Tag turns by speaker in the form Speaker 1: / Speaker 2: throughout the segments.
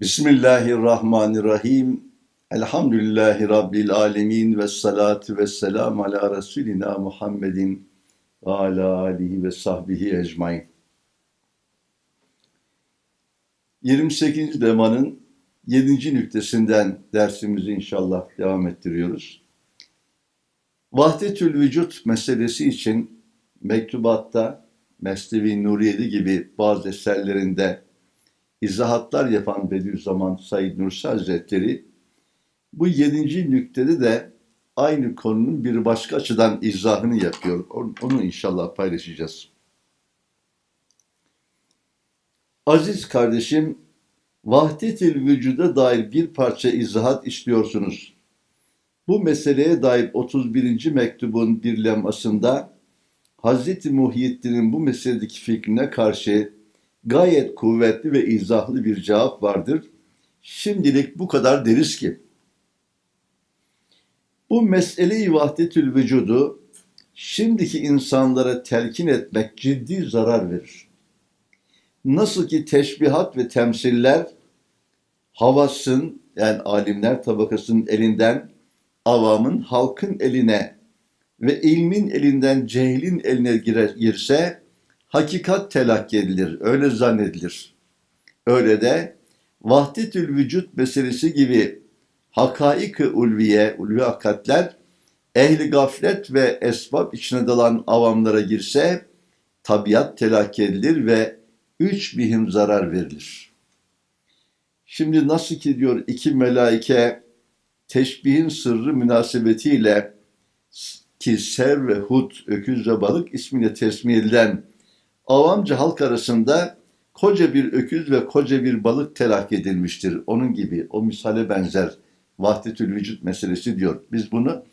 Speaker 1: Bismillahirrahmanirrahim. Elhamdülillahi Rabbil alemin ve salatu ve selam ala Resulina Muhammedin ve ala alihi ve sahbihi ecmain. 28. lemanın 7. nüktesinden dersimizi inşallah devam ettiriyoruz. Vahdetül vücut meselesi için mektubatta Mesnevi Nuriyeli gibi bazı eserlerinde izahatlar yapan Bediüzzaman Said Nursi Hazretleri bu yedinci nüktede de aynı konunun bir başka açıdan izahını yapıyor. Onu inşallah paylaşacağız. Aziz kardeşim, vahdetil vücuda dair bir parça izahat istiyorsunuz. Bu meseleye dair 31. mektubun bir lemasında Hz. Muhyiddin'in bu meseledeki fikrine karşı gayet kuvvetli ve izahlı bir cevap vardır. Şimdilik bu kadar deriz ki, bu mesele-i vahdetül vücudu şimdiki insanlara telkin etmek ciddi zarar verir. Nasıl ki teşbihat ve temsiller havasın yani alimler tabakasının elinden avamın halkın eline ve ilmin elinden cehlin eline girse hakikat telakki edilir, öyle zannedilir. Öyle de vahdetül vücut meselesi gibi hakaik-ı ulviye, ulvi hakikatler ehli gaflet ve esbab içine dalan avamlara girse tabiat telakki edilir ve üç mühim zarar verilir. Şimdi nasıl ki diyor iki melaike teşbihin sırrı münasebetiyle ki ser ve hut, öküz ve balık ismiyle tesmih edilen avamca halk arasında koca bir öküz ve koca bir balık telakki edilmiştir. Onun gibi o misale benzer vahdetül vücut meselesi diyor. Biz bunu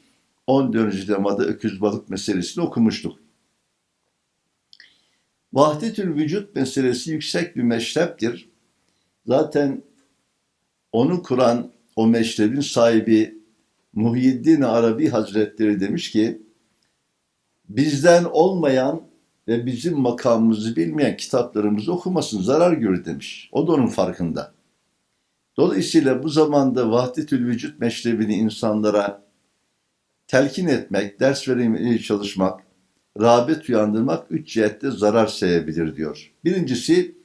Speaker 1: 14. lemada öküz balık meselesini okumuştuk. Vahdetül vücut meselesi yüksek bir meşreptir. Zaten onu kuran o meşrebin sahibi Muhyiddin Arabi Hazretleri demiş ki bizden olmayan ve bizim makamımızı bilmeyen kitaplarımızı okumasın, zarar görür demiş. O da onun farkında. Dolayısıyla bu zamanda vahdetül vücut meşrebini insanlara telkin etmek, ders vermeye çalışmak, rağbet uyandırmak üç cihette zarar sebebidir diyor. Birincisi,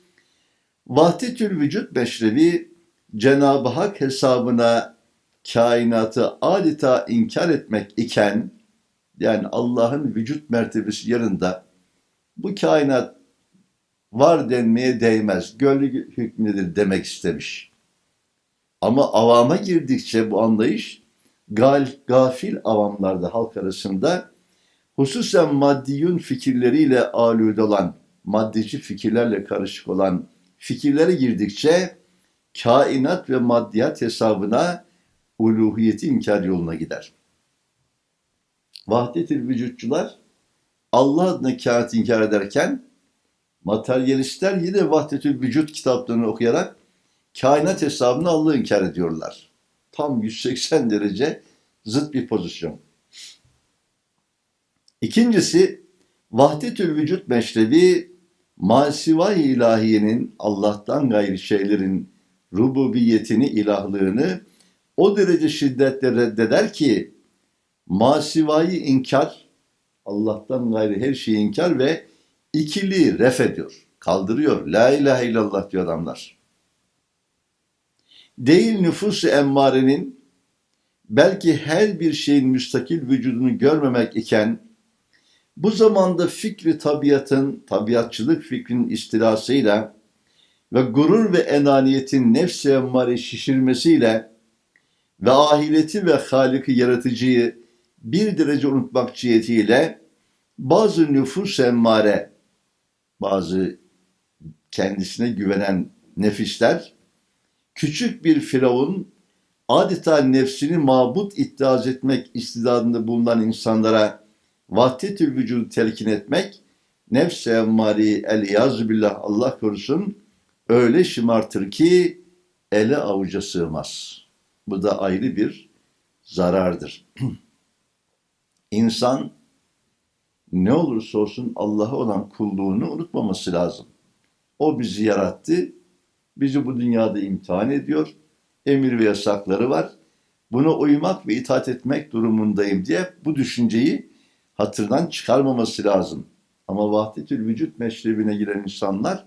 Speaker 1: vahdetül vücut meşrebi Cenab-ı Hak hesabına kainatı adeta inkar etmek iken, yani Allah'ın vücut mertebesi yanında bu kainat var denmeye değmez, gölge hükmündedir demek istemiş. Ama avama girdikçe bu anlayış gal, gafil avamlarda halk arasında hususen maddiyun fikirleriyle alüde olan, maddeci fikirlerle karışık olan fikirlere girdikçe kainat ve maddiyat hesabına uluhiyeti inkar yoluna gider. Vahdetil vücutçular Allah adına kainat inkar ederken materyalistler yine vahdetül vücut kitaplarını okuyarak kainat hesabını Allah'ı inkar ediyorlar. Tam 180 derece zıt bir pozisyon. İkincisi vahdetül vücut meşrebi masiva ilahiyenin Allah'tan gayri şeylerin rububiyetini, ilahlığını o derece şiddetle reddeder ki masivayı inkar, Allah'tan gayri her şeyi inkar ve ikili ref ediyor, kaldırıyor. La ilahe illallah diyor adamlar. Değil nüfus-u emmarenin belki her bir şeyin müstakil vücudunu görmemek iken bu zamanda fikri tabiatın, tabiatçılık fikrinin istilasıyla ve gurur ve enaniyetin nefs-i emmare şişirmesiyle ve ahireti ve Halik'i yaratıcıyı bir derece unutmak cihetiyle bazı nüfus emmare, bazı kendisine güvenen nefisler, küçük bir firavun adeta nefsini mabut iddiaz etmek istidadında bulunan insanlara vahdetül vücudu telkin etmek, nefs-i emmari el billah Allah korusun öyle şımartır ki ele avuca sığmaz. Bu da ayrı bir zarardır. İnsan ne olursa olsun Allah'a olan kulluğunu unutmaması lazım. O bizi yarattı, bizi bu dünyada imtihan ediyor. Emir ve yasakları var. Buna uymak ve itaat etmek durumundayım diye bu düşünceyi hatırdan çıkarmaması lazım. Ama vahdetül vücut meşrebine giren insanlar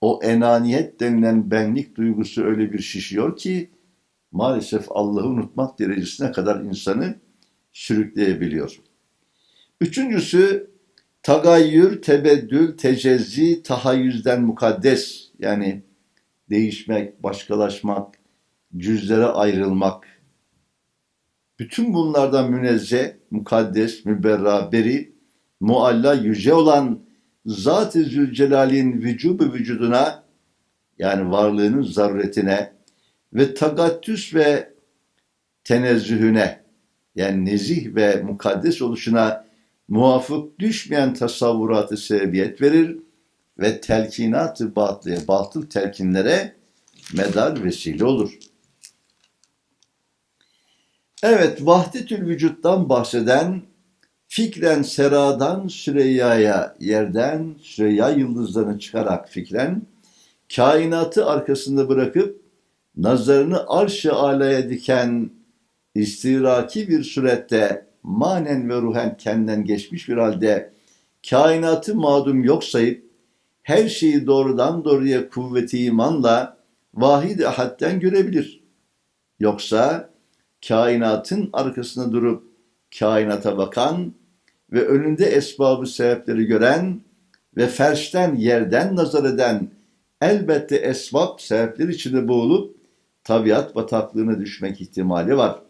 Speaker 1: o enaniyet denilen benlik duygusu öyle bir şişiyor ki maalesef Allah'ı unutmak derecesine kadar insanı sürükleyebiliyor. Üçüncüsü tagayyür, tebeddül, tecezzi, tahayyüzden mukaddes yani değişmek, başkalaşmak, cüzlere ayrılmak. Bütün bunlardan münezzeh, mukaddes, müberra, beri, mualla, yüce olan Zat-ı Zülcelal'in vücubu vücuduna yani varlığının zaruretine ve tagattüs ve tenezzühüne yani nezih ve mukaddes oluşuna muvafık düşmeyen tasavvuratı sebebiyet verir ve telkinat-ı batıya, batıl telkinlere medar vesile olur. Evet, vahdetül vücuttan bahseden fikren seradan Süreyya'ya, yerden Süreyya yıldızlarını çıkarak fikren, kainatı arkasında bırakıp nazarını arş-ı alaya diken istiraki bir surette manen ve ruhen kendinden geçmiş bir halde kainatı mağdum yok sayıp her şeyi doğrudan doğruya kuvveti imanla vahid ahadden görebilir. Yoksa kainatın arkasında durup kainata bakan ve önünde esbabı sebepleri gören ve ferşten yerden nazar eden elbette esbab sebepler içinde boğulup tabiat bataklığına düşmek ihtimali var.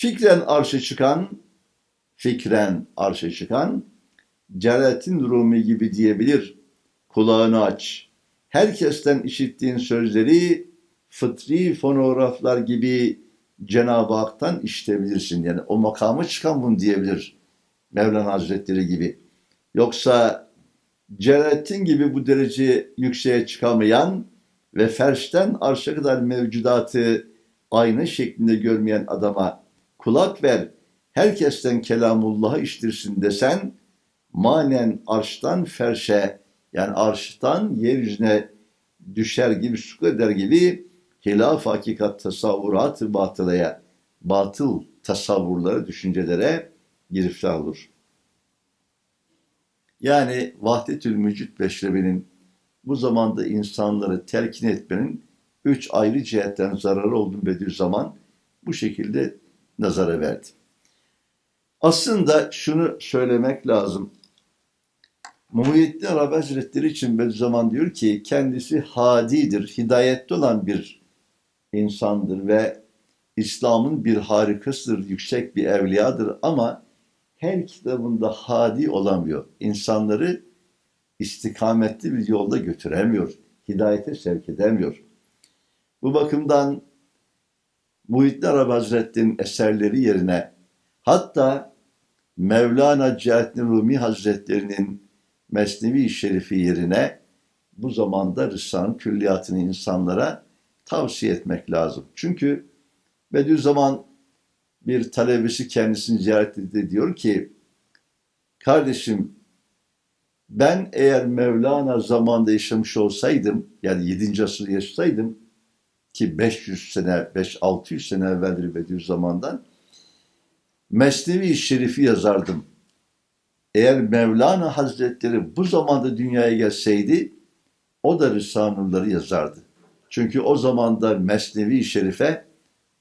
Speaker 1: Fikren arşa çıkan, fikren arşa çıkan, Celalettin Rumi gibi diyebilir. Kulağını aç. Herkesten işittiğin sözleri fıtri fonograflar gibi Cenab-ı Hak'tan işitebilirsin. Yani o makama çıkan bunu diyebilir. Mevlana Hazretleri gibi. Yoksa Celalettin gibi bu derece yükseğe çıkamayan ve ferşten arşa kadar mevcudatı aynı şeklinde görmeyen adama kulak ver, herkesten kelamullah'a iştirsin desen, manen arştan ferşe, yani arştan yeryüzüne düşer gibi, su eder gibi hilaf hakikat tasavvuratı batılaya, batıl tasavvurlara, düşüncelere giriftar olur. Yani vahdetül mücit beşrebinin bu zamanda insanları telkin etmenin üç ayrı cihetten zararı olduğunu Bediüzzaman bu şekilde nazara verdi. Aslında şunu söylemek lazım. Muhyiddin Arabi Hazretleri için Bediüzzaman diyor ki kendisi hadidir, hidayette olan bir insandır ve İslam'ın bir harikasıdır, yüksek bir evliyadır ama her kitabında hadi olamıyor. İnsanları istikametli bir yolda götüremiyor. Hidayete sevk edemiyor. Bu bakımdan Muhittin Arabi Hazretleri'nin eserleri yerine hatta Mevlana Cihattin Rumi Hazretleri'nin Mesnevi Şerifi yerine bu zamanda Rısan külliyatını insanlara tavsiye etmek lazım. Çünkü Bediüzzaman bir talebesi kendisini ziyaret etti diyor ki kardeşim ben eğer Mevlana zamanında yaşamış olsaydım yani 7. asır yaşasaydım ki 500 sene, 5-600 sene evveldir Bediüzzaman'dan Mesnevi Şerif'i yazardım. Eğer Mevlana Hazretleri bu zamanda dünyaya gelseydi o da Risanurları yazardı. Çünkü o zamanda Mesnevi Şerife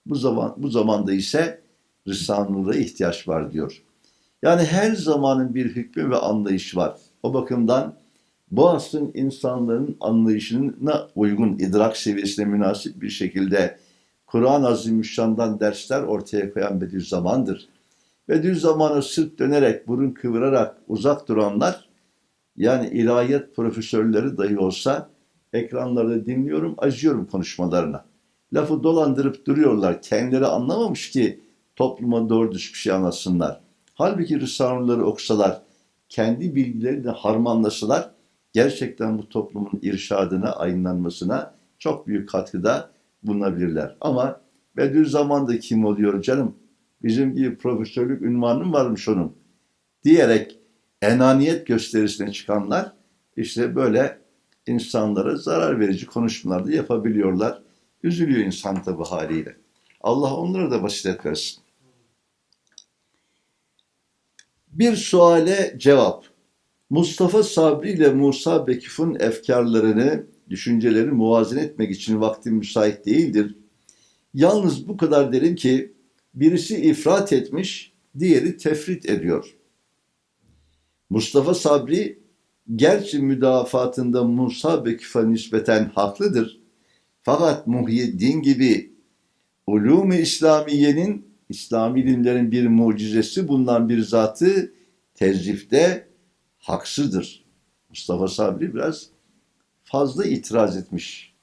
Speaker 1: bu zaman bu zamanda ise Risanur'a ihtiyaç var diyor. Yani her zamanın bir hükmü ve anlayışı var. O bakımdan bu asrın insanların anlayışına uygun idrak seviyesine münasip bir şekilde Kur'an-ı Azimüşşan'dan dersler ortaya koyan Bediüzzaman'dır. Bediüzzaman'a sırt dönerek, burun kıvırarak uzak duranlar, yani ilahiyat profesörleri dahi olsa ekranlarda dinliyorum, acıyorum konuşmalarına. Lafı dolandırıp duruyorlar, kendileri anlamamış ki topluma doğru düz bir şey anlasınlar. Halbuki Risale'leri okusalar, kendi bilgilerini harmanlasalar, gerçekten bu toplumun irşadına, aydınlanmasına çok büyük katkıda bulunabilirler. Ama Bediüzzaman kim oluyor canım? Bizim gibi profesörlük ünvanı varmış onun? Diyerek enaniyet gösterisine çıkanlar işte böyle insanlara zarar verici konuşmalar da yapabiliyorlar. Üzülüyor insan tabi haliyle. Allah onlara da basiret versin. Bir suale cevap. Mustafa Sabri ile Musa Bekif'in efkarlarını, düşüncelerini muvazene etmek için vaktim müsait değildir. Yalnız bu kadar derim ki birisi ifrat etmiş, diğeri tefrit ediyor. Mustafa Sabri gerçi müdafatında Musa Bekif'e nispeten haklıdır. Fakat Muhyiddin gibi ulûm-i İslamiye'nin, İslami ilimlerin bir mucizesi bulunan bir zatı tezrifte haksızdır. Mustafa Sabri biraz fazla itiraz etmiş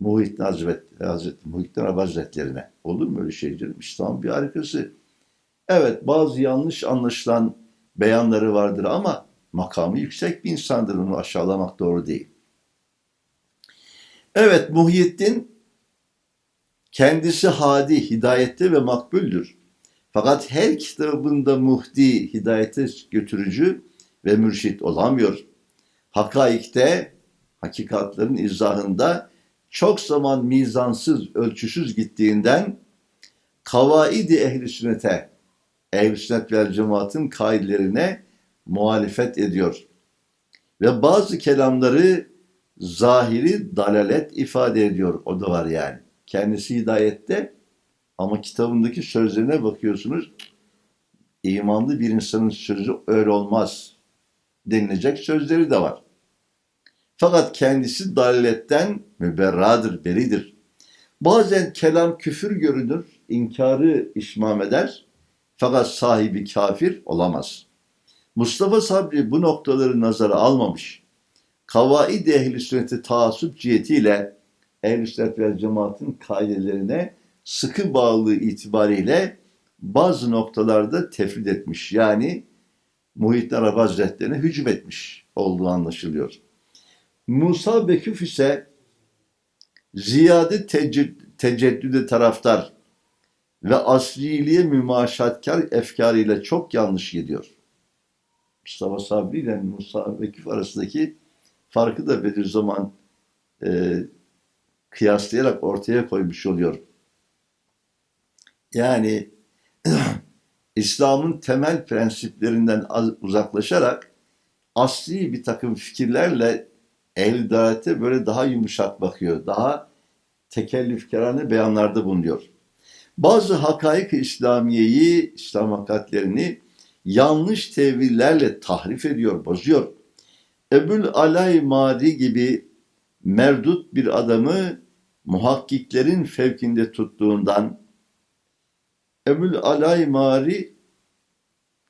Speaker 1: Muhittin Hazretleri, Hazretleri Muhittin Hazretlerine. Olur mu öyle şey canım? İslam bir harikası. Evet bazı yanlış anlaşılan beyanları vardır ama makamı yüksek bir insandır. Onu aşağılamak doğru değil. Evet Muhyiddin kendisi hadi, hidayette ve makbuldür. Fakat her kitabında muhdi, hidayete götürücü ve mürşit olamıyor. Hakaikte, hakikatlerin izahında çok zaman mizansız, ölçüsüz gittiğinden kavaidi ehli sünnete, ehl sünnet vel cemaatin kaidelerine muhalefet ediyor. Ve bazı kelamları zahiri dalalet ifade ediyor. O da var yani. Kendisi hidayette ama kitabındaki sözlerine bakıyorsunuz. imanlı bir insanın sözü öyle olmaz denilecek sözleri de var. Fakat kendisi dalaletten müberradır, beridir. Bazen kelam küfür görünür, inkarı işmam eder. Fakat sahibi kafir olamaz. Mustafa Sabri bu noktaları nazara almamış. Kavaid ehli sünneti taassup cihetiyle ehl sünnet ve cemaatin kaidelerine sıkı bağlılığı itibariyle bazı noktalarda tefrit etmiş. Yani Muhittin Arabi Hazretlerine hücum etmiş olduğu anlaşılıyor. Musa Beküf ise ziyade teceddüde taraftar ve asliliğe mümaşatkar efkarıyla çok yanlış gidiyor. Mustafa Sabri ile Musa Beküf arasındaki farkı da Bediüzzaman e, kıyaslayarak ortaya koymuş oluyor. Yani İslam'ın temel prensiplerinden uzaklaşarak asli bir takım fikirlerle ehl böyle daha yumuşak bakıyor. Daha tekellüfkarane beyanlarda bulunuyor. Bazı hakaik İslamiyeyi, İslam hakikatlerini yanlış tevillerle tahrif ediyor, bozuyor. Ebul Alay Madi gibi merdut bir adamı muhakkiklerin fevkinde tuttuğundan Ebul Alay Mari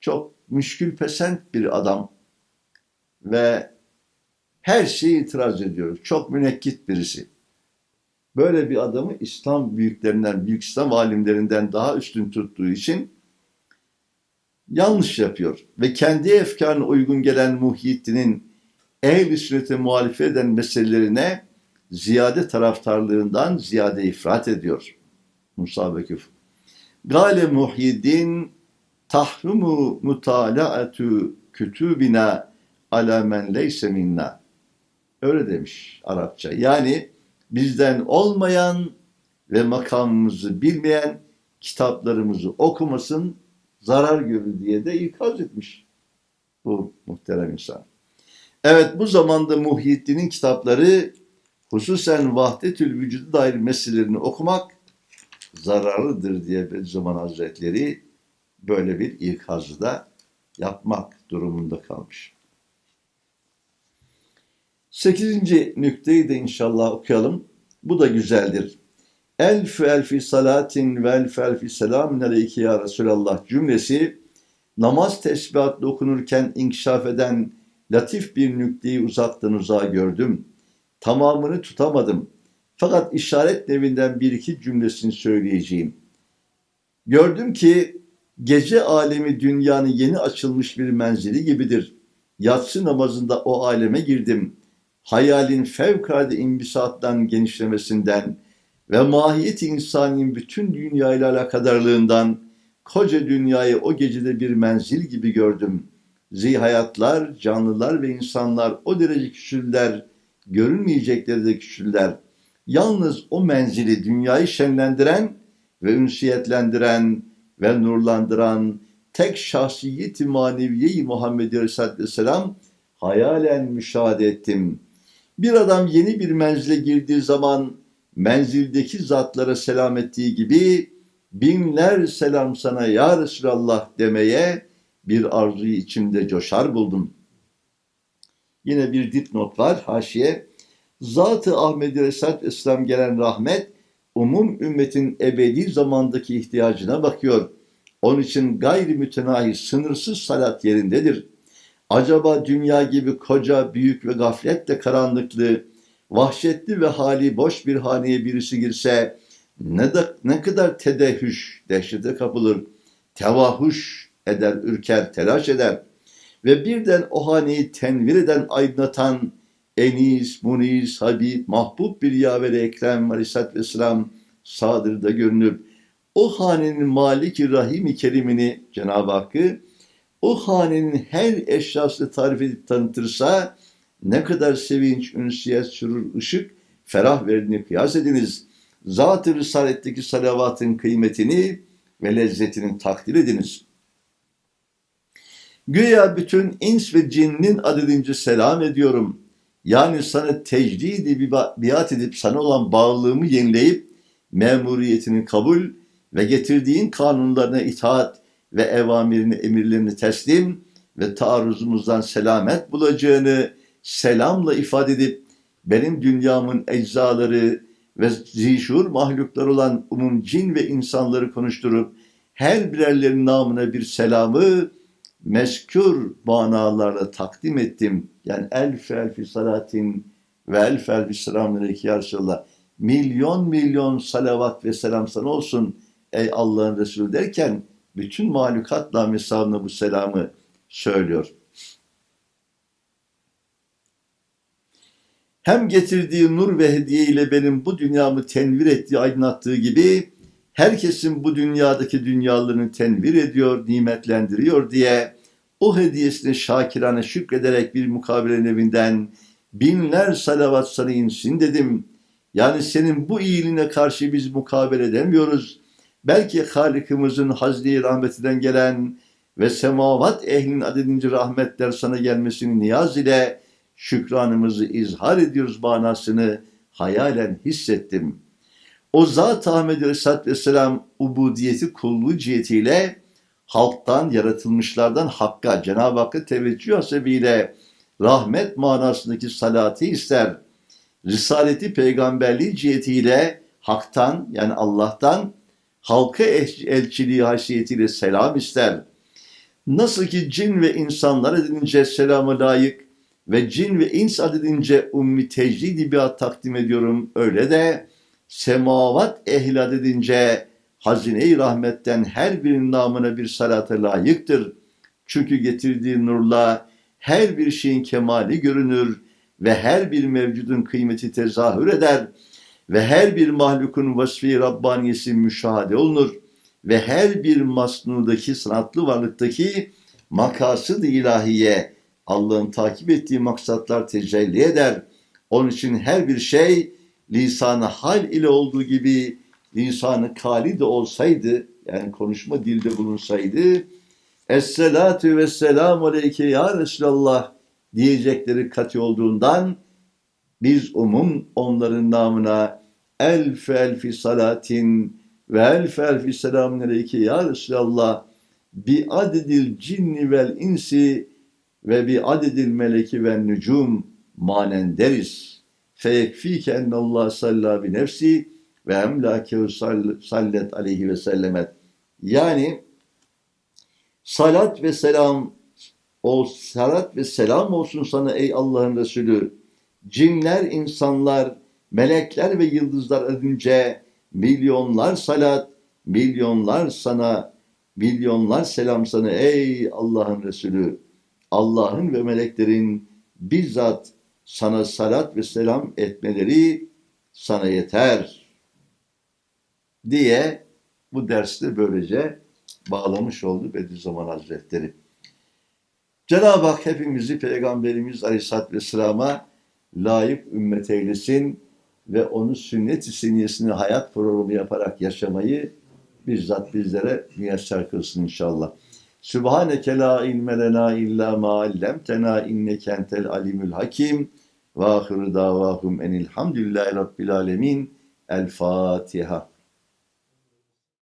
Speaker 1: çok müşkül pesent bir adam ve her şeyi itiraz ediyor. Çok münekkit birisi. Böyle bir adamı İslam büyüklerinden, büyük İslam alimlerinden daha üstün tuttuğu için yanlış yapıyor. Ve kendi efkarına uygun gelen Muhyiddin'in ehl-i sünnete muhalefet eden meselelerine ziyade taraftarlığından ziyade ifrat ediyor. Musa Bekif. Gale Muhyiddin tahrumu mutalaatu kütübina ala men leyse minna. Öyle demiş Arapça. Yani bizden olmayan ve makamımızı bilmeyen kitaplarımızı okumasın, zarar görür diye de ikaz etmiş bu muhterem insan. Evet bu zamanda Muhyiddin'in kitapları hususen vahdetül vücudu dair meselelerini okumak zararlıdır diye Bediüzzaman Hazretleri böyle bir ikazı da yapmak durumunda kalmış. Sekizinci nükteyi de inşallah okuyalım. Bu da güzeldir. Elfü elfi salatin ve elfü elfi selamin aleyki ya Resulallah cümlesi namaz tesbihatla okunurken inkişaf eden latif bir nükteyi uzaktan uzağa gördüm. Tamamını tutamadım. Fakat işaret nevinden bir iki cümlesini söyleyeceğim. Gördüm ki gece alemi dünyanın yeni açılmış bir menzili gibidir. Yatsı namazında o aleme girdim. Hayalin fevkalade imbisattan genişlemesinden ve mahiyet insanın bütün dünyayla alakadarlığından koca dünyayı o gecede bir menzil gibi gördüm. Zihayatlar, canlılar ve insanlar o derece küçüldüler görünmeyecekleri de küçüldüler. Yalnız o menzili dünyayı şenlendiren ve ünsiyetlendiren ve nurlandıran tek şahsiyeti maneviyeyi Muhammed Aleyhisselatü Vesselam hayalen müşahede ettim. Bir adam yeni bir menzile girdiği zaman menzildeki zatlara selam ettiği gibi binler selam sana ya Resulallah demeye bir arzuyu içimde coşar buldum. Yine bir dipnot var haşiye. Zat-ı Ahmet Aleyhisselatü Vesselam gelen rahmet umum ümmetin ebedi zamandaki ihtiyacına bakıyor. Onun için gayri mütenahi sınırsız salat yerindedir. Acaba dünya gibi koca, büyük ve gafletle karanlıklı, vahşetli ve hali boş bir haneye birisi girse ne, de, ne kadar tedehüş, dehşete kapılır, tevahuş eder, ürker, telaş eder ve birden o haneyi tenvir eden, aydınlatan Enis, Munis, Habib, Mahbub bir yaver Ekrem Aleyhisselatü Vesselam sadırda görünür. O hanenin Maliki Rahim-i Kerim'ini Cenab-ı Hakk'ı o hanenin her eşyasını tarif edip tanıtırsa ne kadar sevinç, ünsiyet, sürur, ışık, ferah verdiğini kıyas ediniz. Zat-ı Risaletteki salavatın kıymetini ve lezzetini takdir ediniz. Güya bütün ins ve cinnin adedince selam ediyorum. Yani sana tecdidi biat edip sana olan bağlılığımı yenileyip memuriyetini kabul ve getirdiğin kanunlarına itaat ve evamirini, emirlerini teslim ve taarruzumuzdan selamet bulacağını selamla ifade edip benim dünyamın eczaları ve zişur mahluklar olan umum cin ve insanları konuşturup her birerlerinin namına bir selamı meskür manalarla takdim ettim. Yani elf elfi salatin ve elf elfi aleyhi ya Resulallah. Milyon milyon salavat ve selam sana olsun ey Allah'ın Resulü derken bütün mahlukatla mesabına bu selamı söylüyor. Hem getirdiği nur ve hediye ile benim bu dünyamı tenvir ettiği, aydınlattığı gibi herkesin bu dünyadaki dünyalarını tenvir ediyor, nimetlendiriyor diye o hediyesine şakirane şükrederek bir mukabele evinden binler salavat sana insin dedim. Yani senin bu iyiliğine karşı biz mukabele edemiyoruz. Belki Halikimizin hazli rahmetinden gelen ve semavat ehlinin adedince rahmetler sana gelmesini niyaz ile şükranımızı izhar ediyoruz manasını hayalen hissettim. O zat Ahmet Aleyhisselatü Vesselam ubudiyeti kulluğu cihetiyle halktan, yaratılmışlardan Hakk'a, Cenab-ı Hakk'a teveccüh hasebiyle rahmet manasındaki salatı ister. Risaleti peygamberliği cihetiyle Hak'tan yani Allah'tan halka elçiliği haysiyetiyle selam ister. Nasıl ki cin ve insanlar edince selama layık ve cin ve ins adedince ummi tecdidi biat takdim ediyorum. Öyle de semavat ehli adedince hazine-i rahmetten her birinin namına bir salata layıktır. Çünkü getirdiği nurla her bir şeyin kemali görünür ve her bir mevcudun kıymeti tezahür eder ve her bir mahlukun vasfi Rabbaniyesi müşahede olunur ve her bir masnudaki sanatlı varlıktaki makasıd ilahiye Allah'ın takip ettiği maksatlar tecelli eder. Onun için her bir şey lisanı hal ile olduğu gibi lisanı kali de olsaydı yani konuşma dilde bulunsaydı Esselatu ve selamu aleyke ya Resulallah diyecekleri katı olduğundan biz umum onların namına elf elfi salatin ve elf elfi selamun aleyke ya Resulallah bi adedil cinni vel insi ve bi adedil meleki ve nücum manen deriz. Feyekfike ennallah salla bi nefsi ve emlâkehu sallet aleyhi ve sellemet. Yani salat ve selam ol, salat ve selam olsun sana ey Allah'ın Resulü. Cinler, insanlar, melekler ve yıldızlar adınca milyonlar salat, milyonlar sana, milyonlar selam sana ey Allah'ın Resulü. Allah'ın ve meleklerin bizzat sana salat ve selam etmeleri sana yeter diye bu derste böylece bağlamış oldu Bediüzzaman Hazretleri. Cenab-ı Hak hepimizi Peygamberimiz Aleyhisselatü Vesselam'a layık ümmet eylesin ve onu sünnet-i seniyesini hayat programı yaparak yaşamayı bizzat bizlere müyesser kılsın inşallah. Sübhaneke la ilme lena illa ma allamtena inneke entel alimul hakim. Ve ahiru davahum enilhamdülillahi rabbil alemin. El Fatiha.